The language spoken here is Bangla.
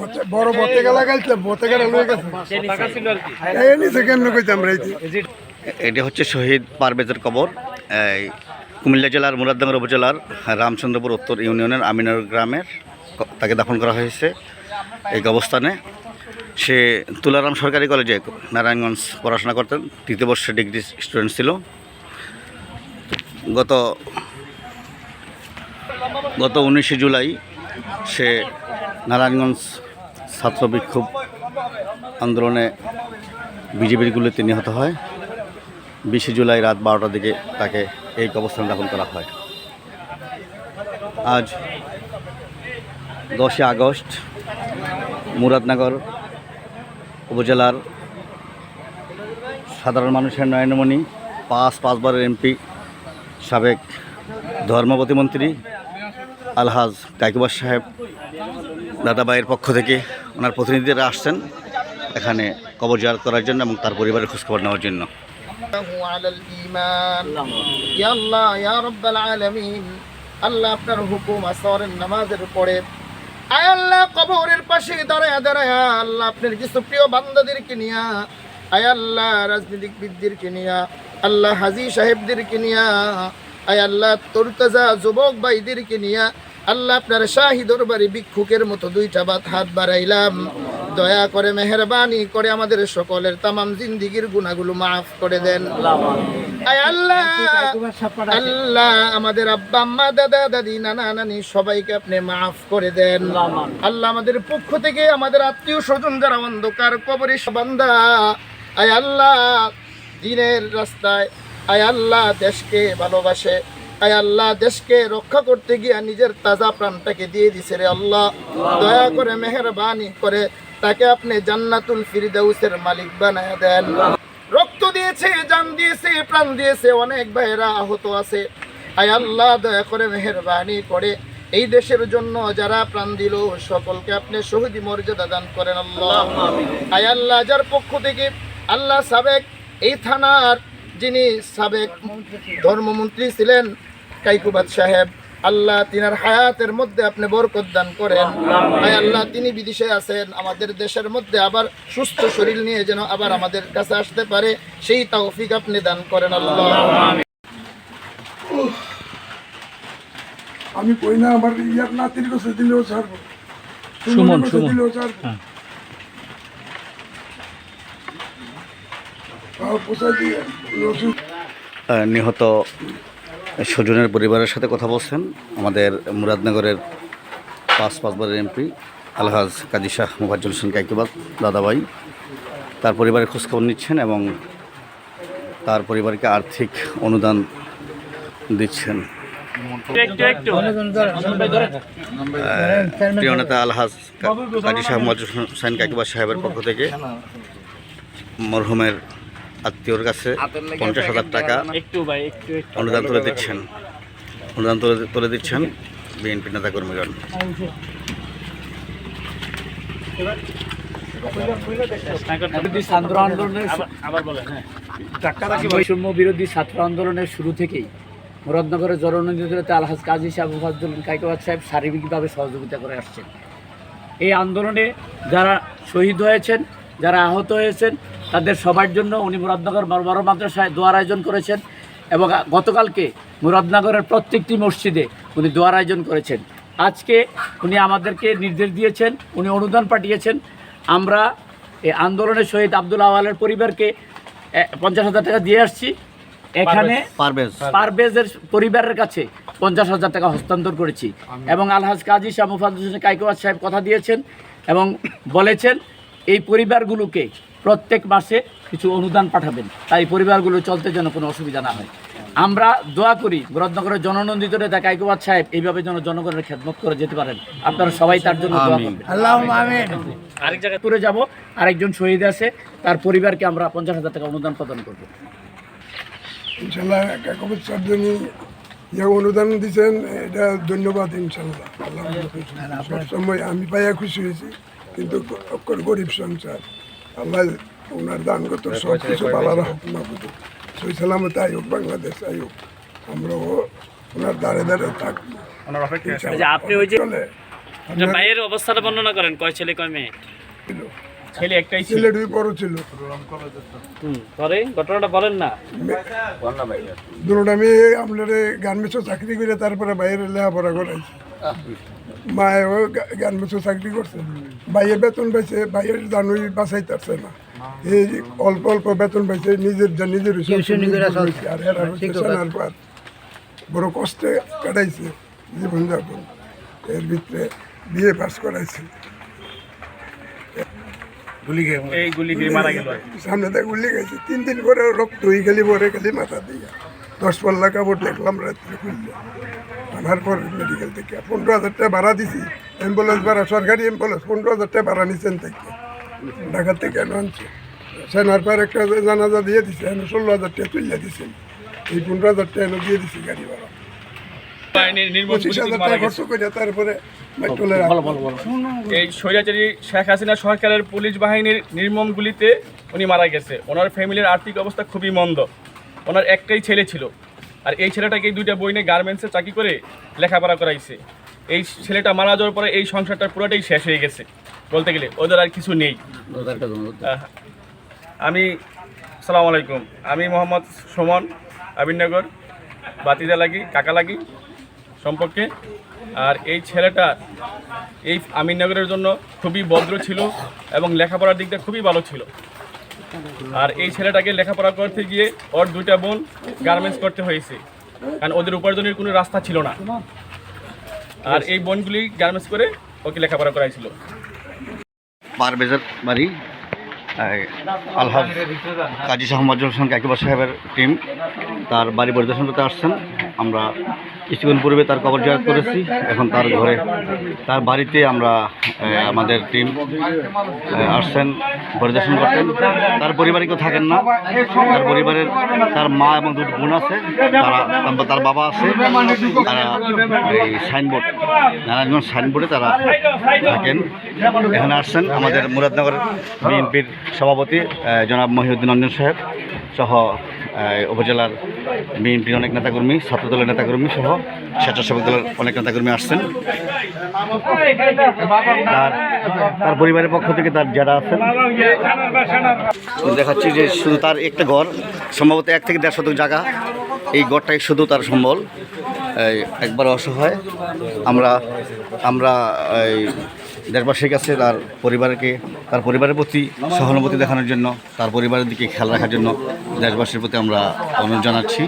বতে- বড় লয়ে গেছে। এই নিচে। কেমনে কইতাম রাইতে এটি হচ্ছে শহীদ পারভেজের কবর। এই কুমিল্লা জেলার মুরাদনগর উপজেলার রামচন্দ্রপুর উত্তর ইউনিয়নের আমিনর গ্রামের তাকে দাফন করা হয়েছে এই অবস্থানে সে তুলারাম সরকারি কলেজে নারায়ণগঞ্জ পড়াশোনা করতেন। তৃতীয় বর্ষের ডিগ্রি স্টুডেন্ট ছিল। গত গত উনিশে জুলাই সে নারায়ণগঞ্জ ছাত্র বিক্ষোভ আন্দোলনে বিজেপির গুলিতে নিহত হয়। বিশে জুলাই রাত বারোটার দিকে তাকে এই কবরস্থানে দাফন করা হয়। আজ দশই আগস্ট, মুরাদনগর উপজেলার সাধারণ মানুষের নয়নমণি, পাঁচ পাঁচবারের এমপি, সাবেক ধর্ম প্রতিমন্ত্রী আলহাজ কাকিবাস সাহেব দাদাবাইয়ের পক্ষ থেকে ওনার প্রতিনিধিরা আসছেন এখানে কবর জয়ার করার জন্য এবং তার পরিবারের খোঁজখবর নেওয়ার জন্য। আল্লাহ আপনার হুকুম নামাজের আল্লাহ দাঁড়ায় আল্লাহ আপনার প্রিয় নিয়া আল্লাহ নিয়া, আল্লাহ হাজি সাহেবদেরকে নিয়া আল্লাহ তরুতাজা যুবক ভাইদেরকে নিয়া আল্লাহ আপনার শাহী দরবারে ভিক্ষুকের মতো দুইটা বাত হাত বাড়াইলাম। দয়া করে মেহরবানি করে আমাদের সকলের তামাম জিন্দিগির গুণাগুলো মাফ করে দেন। আল্লাহ আল্লাহ আমাদের আব্বা, আম্মা, দাদা, দাদি, নানা, নানি সবাইকে আপনি মাফ করে দেন। আল্লাহ আমাদের পক্ষ থেকে আমাদের আত্মীয় স্বজন যারা অন্ধকার কবরে বান্দা, আয় আল্লাহ, দিনের রাস্তায়, আয় আল্লাহ দেশকে ভালোবাসে। আয় আল্লাহ দেশকে রক্ষা করতে গিয়ে নিজের তাজা প্রাণটাকে দিয়ে দিছে রে আল্লাহ। দয়া করে মেহরবানি করে তাকে আপনি জান্নাতুল ফিরদাউসের মালিক বানায় দেন। রক্ত দিয়েছে জান দিয়েছে প্রাণ দিয়েছে অনেক ভাইয়েরা আহত আছে। আয় আল্লাহ দয়া করে মেহরবানি করে এই দেশের জন্য যারা প্রাণ দিল সকলকে আপনি শহীদ মর্যাদা দান করেন আল্লাহ। আয় আল্লাহ যার পক্ষ থেকে আল্লাহ সাবেক এই থানার যিনি সাবেক ধর্মমন্ত্রী ছিলেন কাইকুবাদ সাহেব আল্লাহ তিনার হায়াতের মধ্যে আপনি বরকত দান করেন। আয় আল্লাহ তিনি বিদেশে আছেন আমাদের দেশের মধ্যে আবার সুস্থ শরীর নিয়ে যেন আবার আমাদের কাছে আসতে পারে সেই তৌফিক আপনি দান করেন আল্লাহ। আমি কই না আমার ইয়ার নাতির কাছে দিলেও ছাড়বো। সুমন, সুমন। দিলেও ছাড়বো। নিহত স্বজনের পরিবারের সাথে কথা বলছেন আমাদের মুরাদনগরের পাঁচ পাঁচবারের এমপি আলহাজ কাজী শাহ মুফাজ্জুল হোসেন কাইকুবাদ দাদাভাই। তার পরিবারের খোঁজখবর নিচ্ছেন এবং তার পরিবারকে আর্থিক অনুদান দিচ্ছেন। প্রিয় নেতা আলহাজ কাজী শাহ মুফাজ্জুল হোসেন কাইকুবাদ সাহেবের পক্ষ থেকে মরহুমের আত্মীয়র কাছে পঞ্চাশ হাজার টাকা একটু ভাই একটু একটু। অনুদান তুলে দিচ্ছেন। অনুদান তুলে তুলে দিচ্ছেন বিএনপি নেতা কর্মীগণ। বিরোধী ছাত্র আন্দোলনের আবার বলেন হ্যাঁ। বৈষম্য বিরোধী ছাত্র আন্দোলনের শুরু থেকেই মুরাদনগরের জননীতে আলহাজ কাজী সাহেব মুফাজ্জুল কাইকবাদ সাহেব শারীরিকভাবে সহযোগিতা করে আসছেন। এই আন্দোলনে যারা শহীদ হয়েছেন যারা আহত হয়েছেন তাদের সবার জন্য উনি মুরাদনগর বড় বড় মাদ্রাসায় দোয়ার আয়োজন করেছেন এবং গতকালকে মুরাদনগরের প্রত্যেকটি মসজিদে উনি দোয়ার আয়োজন করেছেন। আজকে উনি আমাদেরকে নির্দেশ দিয়েছেন উনি অনুদান পাঠিয়েছেন। আমরা এই আন্দোলনের শহীদ আব্দুল আওয়ালের পরিবারকে পঞ্চাশ হাজার টাকা দিয়ে আসছি। এখানে পারভেজ পারভেজের পরিবারের কাছে পঞ্চাশ হাজার টাকা হস্তান্তর করেছি। এবং আলহাজ কাজী শাহ মুফাজুল হোসেন কাইকোয়াদ সাহেব কথা দিয়েছেন এবং বলেছেন এই পরিবারগুলোকে প্রত্যেক মাসে কিছু অনুদান পাঠাবেন। তাই পরিবারগুলো চলতে যেন কোনো অসুবিধা না হয়। আমরা দোয়া করি মুরাদনগরের জননন্দিত নেতা কাইকোবাদ সাহেব এইভাবে যেন জনগণের খেদমত করে যেতে পারেন। আপনারা সবাই তার জন্য দোয়া করবেন। আরেক জায়গায় তুলে যাব আরেকজন শহীদ আছে তার পরিবারকে আমরা পঞ্চাশ হাজার টাকা অনুদান প্রদান করব। ইনশাল্লাহ অনুদান দিচ্ছেন এটা ধন্যবাদ ইনশাল্লাহ। আল্লাহ সবসময় আমি পাইয়া খুশি হয়েছি কিন্তু গরিব সংসার। আল্লাহ ওনার দান কত সব কিছু ভালো রাখুক মাহবুদ সই সালামত আয়োগ বাংলাদেশ আয়োগ আমরাও ওনার দাঁড়ে দাঁড়ে থাকব। আচ্ছা, আপনি ওই যে- আপনার ভাইয়ের অবস্থাটা বর্ণনা করেন কয় ছেলে কয় মেয়ে? ছিল। ছেলে একটাই ছিল। ছেলে দুই বড় ছিল। হুম, পরে? ঘটনাটা বলেন না। দুটা আমি আপনার গার্মেন্টসও চাকরি করে তারপরে বাইরে লেখাপড়া করাইছি। মায়েও গার্মেন্টসও চাকরি করছে। বাইরে বেতন পাইছে জানুই বাঁচাইতেছে না। এই অল্প অল্প বেতন পাইছে নিজের যা নিজের। আর বড় কষ্টে কাটাইছে জীবনযাপন। এর ভিতরে বিয়ে পাস করাইছে। এই গুলি দিয়ে মারা গেল। সামনে থেকে গুলি গেছে তিন দিন পরে রক্ত হয়ে গেলি পরে গেলি মাথা দিয়ে। দশ পাল্লা কাপড় দেখলাম রাত্রে খুললে। পর মেডিকেল থেকে। পনেরো হাজার টাকা ভাড়া দিছি অ্যাম্বুলেন্স ভাড়া সরকারি অ্যাম্বুলেন্স পনেরো হাজার টাকা ভাড়া নিচ্ছেন থেকে ঢাকা থেকে কেন আনছে। সেনার পর একটা জানাজা দিয়ে দিছে এনে ষোলো হাজার টাকা তুলে দিছেন। এই পনেরো হাজার টাকা এনে দিয়ে দিছি গাড়ি ভাড়া। পঁচিশ হাজার টাকা খরচ করে তারপরে এই স্বৈরাচারী শেখ হাসিনা সরকারের পুলিশ বাহিনীর নির্মম গুলিতে উনি মারা গেছে। ওনার ফ্যামিলির আর্থিক অবস্থা খুবই মন্দ। ওনার একটাই ছেলে ছিল। আর এই ছেলেটাকে এই দুইটা বই নিয়ে গার্মেন্টসে চাকরি করে লেখাপড়া করাইছে। এই ছেলেটা মারা যাওয়ার পরে এই সংসারটা পুরোটাই শেষ হয়ে গেছে। বলতে গেলে ওদের আর কিছু নেই। আমি সালাম আলাইকুম। আমি মোহাম্মদ সুমন আবিনগর বাতিজা লাগি কাকা লাগি সম্পর্কে। আর এই ছেলেটা এই আমিননগরের জন্য খুবই ভদ্র ছিল এবং লেখাপড়ার দিকটা খুবই ভালো ছিল। আর এই ছেলেটাকে লেখাপড়া করতে গিয়ে ওর দুইটা বোন গার্মেন্টস করতে হয়েছে। কারণ ওদের উপার্জনের কোনো রাস্তা ছিল না। আর এই বোনগুলি গার্মেন্টস করে ওকে লেখাপড়া করাইছিল। পারভেজের বাড়ি কাজী শাহ হোসেন কাকিবা সাহেবের টিম তার বাড়ি পরিদর্শন করতে আসছেন। আমরা কিছুক্ষণ পূর্বে তার কবর জয়াত করেছি। এখন তার ঘরে, তার বাড়িতে আমরা আমাদের টিম আসছেন, পরিদর্শন করতেন তার পরিবারে কেউ থাকেন না। তার পরিবারের, তার মা এবং দুটো বোন আছে, তারা, তার- বাবা আছে, তারা এই সাইনবোর্ড নারায়ণগঞ্জ সাইনবোর্ডে তারা থাকেন। এখানে আসছেন আমাদের মুরাদনগর বিএনপির সভাপতি জনাব মহিউদ্দিন রঞ্জন সাহেব সহ উপজেলার বিএনপির অনেক নেতাকর্মী, ছাত্রদলের নেতাকর্মী সহ স্বেচ্ছাসেবক দলের অনেক নেতাকর্মী আসছেন। তার তার পরিবারের পক্ষ থেকে তার যারা আছেন দেখাচ্ছি যে শুধু তার একটা ঘর, সম্ভবত এক থেকে দেড় শতক জায়গা। এই ঘরটাই শুধু তার সম্বল। একবার অসহায়। আমরা আমরা এই দেশবাসীর কাছে তার পরিবারকে, তার পরিবারের প্রতি সহানুভূতি দেখানোর জন্য, তার পরিবারের দিকে খেয়াল রাখার জন্য দেশবাসীর প্রতি আমরা অনুরোধ জানাচ্ছি।